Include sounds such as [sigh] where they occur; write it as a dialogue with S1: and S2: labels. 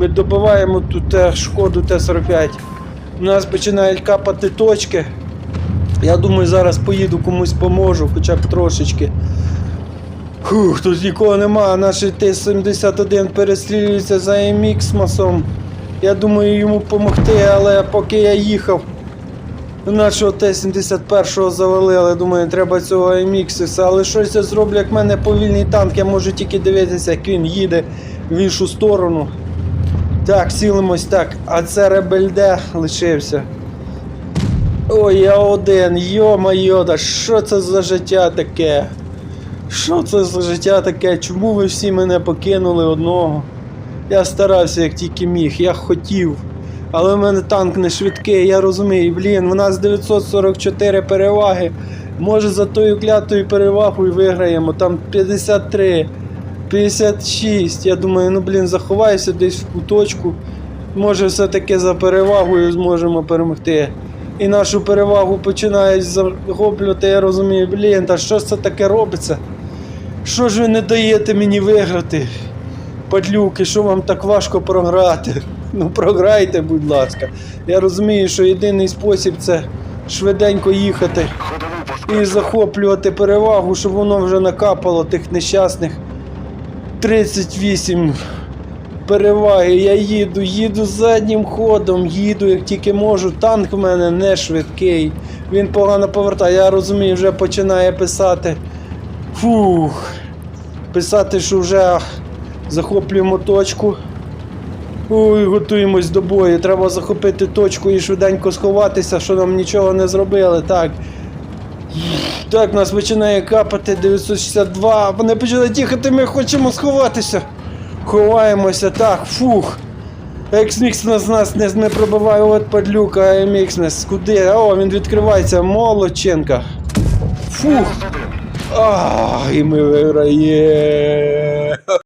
S1: Ми добиваємо тут шкоду Т-45. У нас починають капати точки. Я думаю, зараз поїду комусь поможу, хоча б трошечки. Фух, тут нікого нема, наш Т-71 перестрілюється за Еміксмасом. Я думаю йому допомогти, але поки я їхав, нашого Т-71 завалили. Думаю, треба цього Еміксиса, але щось я зроблю, як в мене повільний танк, я можу тільки дивитися, як він їде в іншу сторону. Так, сілимось так. А це Ребельде лишився. Ой, я один, йо-майо, да що це за життя таке? Що це за життя таке? Чому ви всі мене покинули одного? Я старався як тільки міг, я хотів. Але в мене танк не швидкий, я розумію, блін, у нас 944 переваги. Може за тою клятою перевагою виграємо, там 53, 56. Я думаю, ну блін, заховаюся десь в куточку. Може все-таки за перевагою зможемо перемогти. І нашу перевагу починають захоплювати, я розумію, блін, та що ж це таке робиться? Що ж ви не даєте мені виграти? Падлюки, що вам так важко програти? [laughs] Ну програйте, будь ласка. Я розумію, що єдиний спосіб це швиденько їхати і захоплювати перевагу, щоб воно вже накапало тих нещасних 38 переваги. Я їду, їду заднім ходом, їду як тільки можу. Танк в мене не швидкий. Він погано повертає. Я розумію, вже починає писати. Фух. Писати, що вже захоплюємо точку. Ой, готуємось до бою. Треба захопити точку і швиденько сховатися, що нам нічого не зробили. Так. Так, нас починає капати 962. Вони починають їхати, ми хочемо сховатися. Ховаємося, так, фух. Ексмікс нас нас не, не пробиває, от падлюка, Емікснес. Куди? О, він відкривається, молодченка. Фух. А, і ми виграємо.